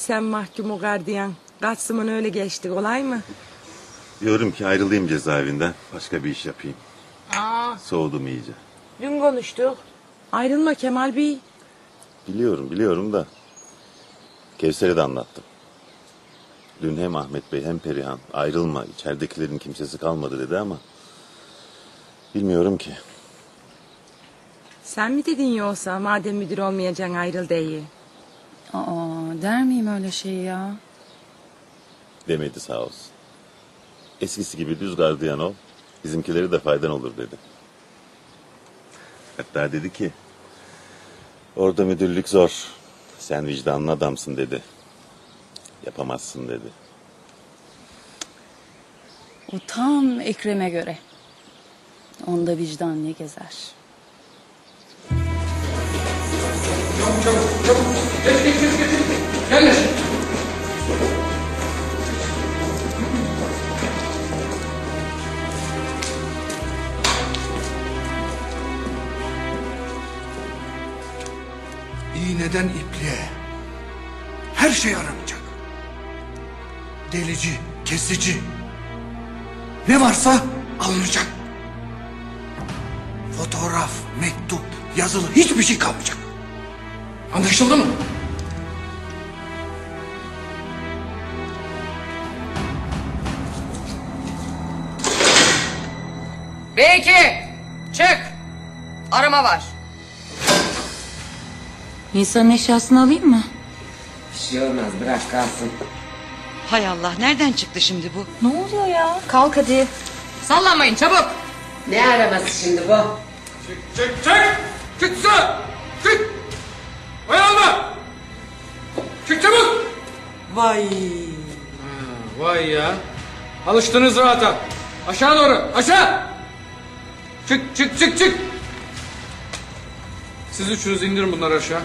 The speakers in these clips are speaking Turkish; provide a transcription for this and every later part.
Sen mahkumu gardiyan. Kaçsımın öyle geçti kolay mı? Diyorum ki ayrılayım cezaevinden. Başka bir iş yapayım. Aa, Soğudum iyice. dün konuştuk. Ayrılma Kemal Bey. Biliyorum biliyorum da. Kevser'e de anlattım. Dün hem Ahmet Bey hem Perihan ayrılma içeridekilerin kimsesi kalmadı dedi ama. Bilmiyorum ki. Sen mi dedin yoksa madem müdür olmayacaksın ayrıl deyi. Aa, der miyim öyle şey ya? Demedi sağ olsun. Eskisi gibi düz gardiyan ol. Bizimkileri de faydan olur dedi. Hatta dedi ki... Orada müdürlük zor. Sen vicdanlı adamsın dedi. Yapamazsın dedi. O tam Ekrem'e göre. Onda vicdan ne gezer? İğneden ipliğe. Her şey aranacak. Delici, kesici. Ne varsa alınacak. Fotoğraf, mektup, yazılı hiçbir şey kalmayacak. Anlaşıldı mı? B2 çık. Arama var. Nisan'ın eşyasını alayım mı? Bir şey olmaz bırak kalsın. Hay Allah nereden çıktı şimdi bu? Ne oluyor ya? Kalk hadi. Sallanmayın çabuk. Ne araması şimdi bu? Çık, çık! Çık dışarı! Çık! Ayağına! Çık çabuk! Vay. Vay ya. Alıştınız rahata. Aşağı doğru. Aşağı. Çık çık çık çık. Siz üçünüz indirin bunları aşağı.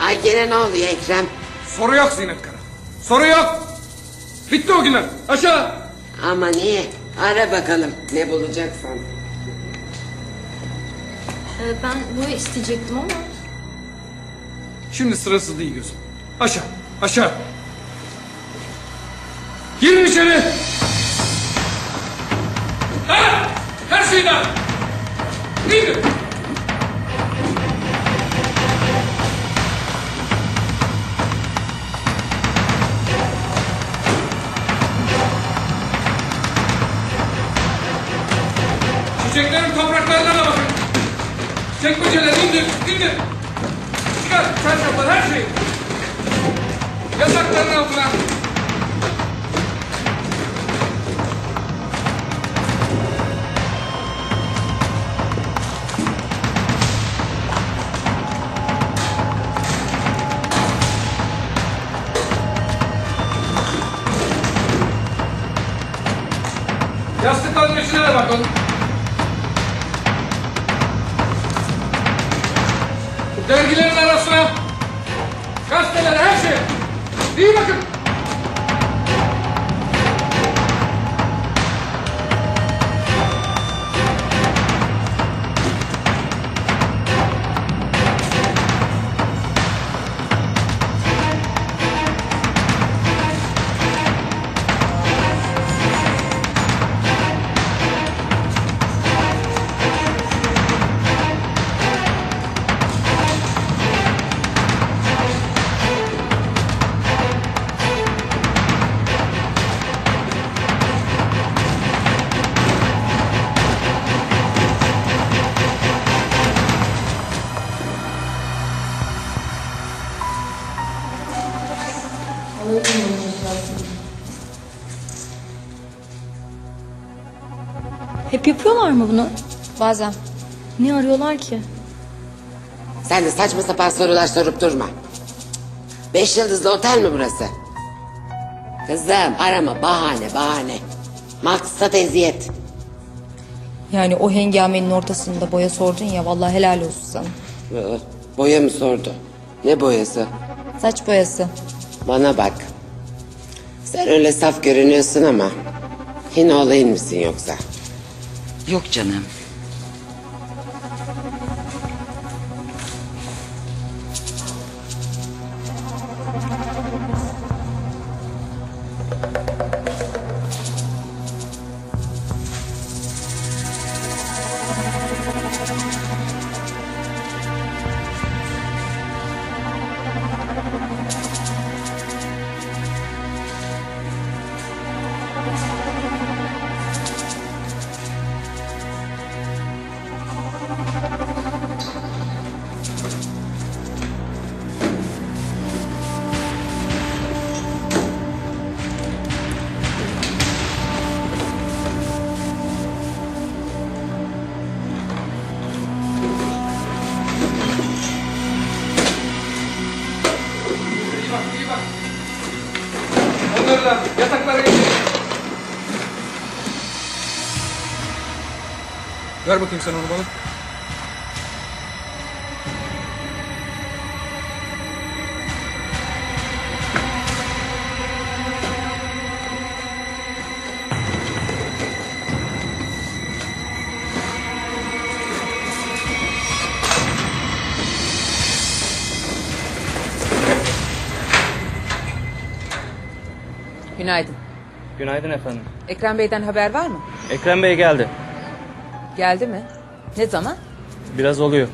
Ay gene ne oluyor Ekrem? Soru yok Zinet Kara. Soru yok. Bitti o günler. Aşağı. Ama niye? Ara bakalım ne bulacaksan. Ee, Ben bunu isteyecektim ama Şimdi sırası değil gözüm. Aşağı. Aşağı. Girin içeri. Ha! Her Yastıkların içine de bakın. Dergilerin arasına. Gazeteler, her şey. İyi bakın. Hep yapıyorlar mı bunu? bazen. Ne arıyorlar ki? Sen de saçma sapan sorular sorup durma. Beş yıldızlı otel mi burası? Kızım arama bahane bahane. Maksat eziyet. Yani o hengamenin ortasında boya sordun ya vallahi helal olsun sana. Boya mı sordu? Ne boyası? Saç boyası. Bana bak. Sen öyle saf görünüyorsun ama... Yine olayın mısın yoksa? Yok canım. Çocuklar yataklara geçin. Ver bakayım sen onu bana. Günaydın. Günaydın efendim. Ekrem Bey'den haber var mı? Ekrem Bey geldi. Geldi mi? Ne zaman? Biraz oluyor.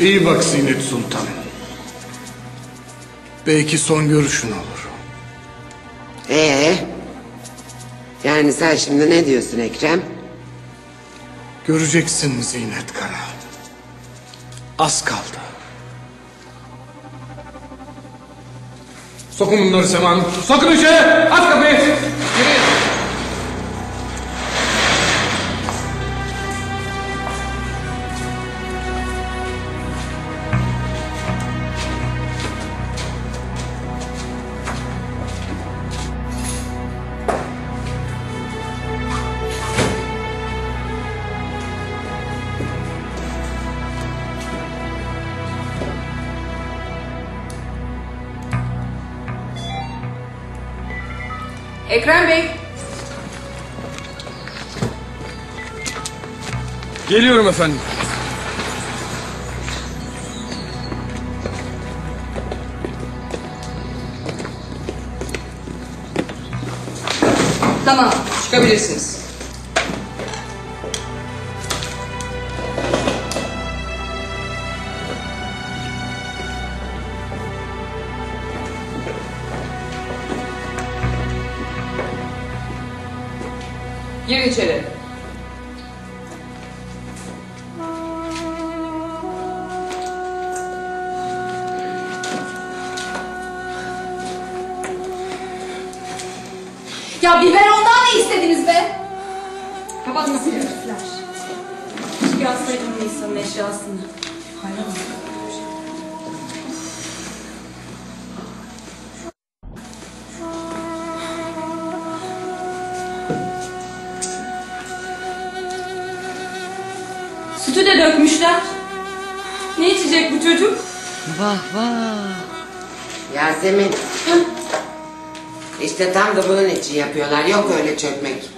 İyi bak Zinet Sultan. Belki son görüşün olur. Ee? Yani sen şimdi ne diyorsun Ekrem? Göreceksin Zinet Kara. Az kaldı. Sokun bunları Sema Hanım. Sokun içeri. Aç kapıyı. Ekrem Bey. Geliyorum efendim. Tamam çıkabilirsiniz. Gir içeri. Ya biberondan ne istediniz be? Kapat kapıyı. Keşke alsaydım Nisan'ın eşyasını. Sütü de dökmüşler. Ne içecek bu çocuk? Vah vah. Yasemin. İşte tam da bunun için yapıyorlar. Yok öyle çökmek.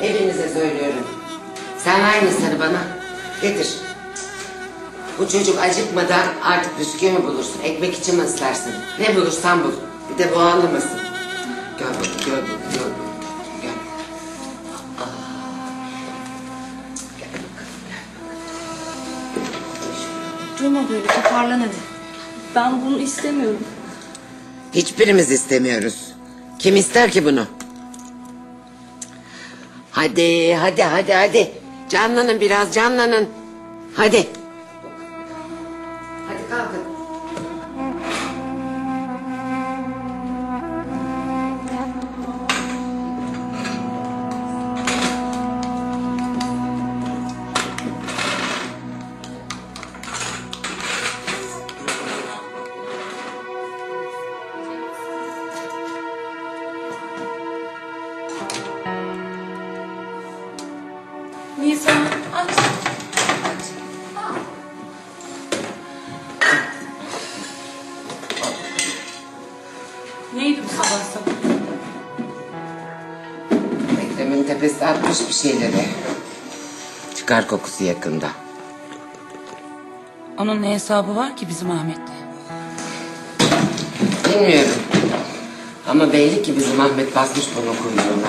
Hepinize söylüyorum. Sen Nisan'ı bana. Getir. Bu çocuk acıkmadan artık bisküvi mi bulursun? Ekmek için mi ıslarsın? Ne bulursan bul. Bir de bu ağlamasın. Gel bakayım, gel Durma böyle toparlan hadi. Ben bunu istemiyorum. Hiçbirimiz istemiyoruz. Kim ister ki bunu? Hadi, hadi, hadi, hadi. Canlanın biraz, canlanın. Hadi. Hadi kalkın. Atmış bir şeyleri. Çıkar kokusu yakında. Onun ne hesabı var ki bizim Ahmet'le? Bilmiyorum. Ama belli ki bizim Ahmet basmış bunu kuyruğuna.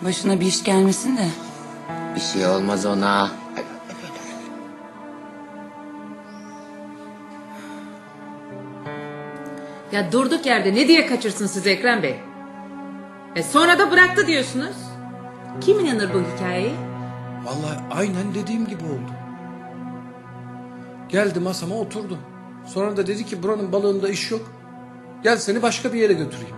Başına bir iş gelmesin de. Bir şey olmaz ona. Ya durduk yerde ne diye kaçırsın siz Ekrem Bey? E sonra da bıraktı diyorsunuz. Kim inanır bu hikayeye? Vallahi aynen dediğim gibi oldu. Geldi masama oturdum. Sonra da dedi ki buranın balığında iş yok. Gel seni başka bir yere götüreyim.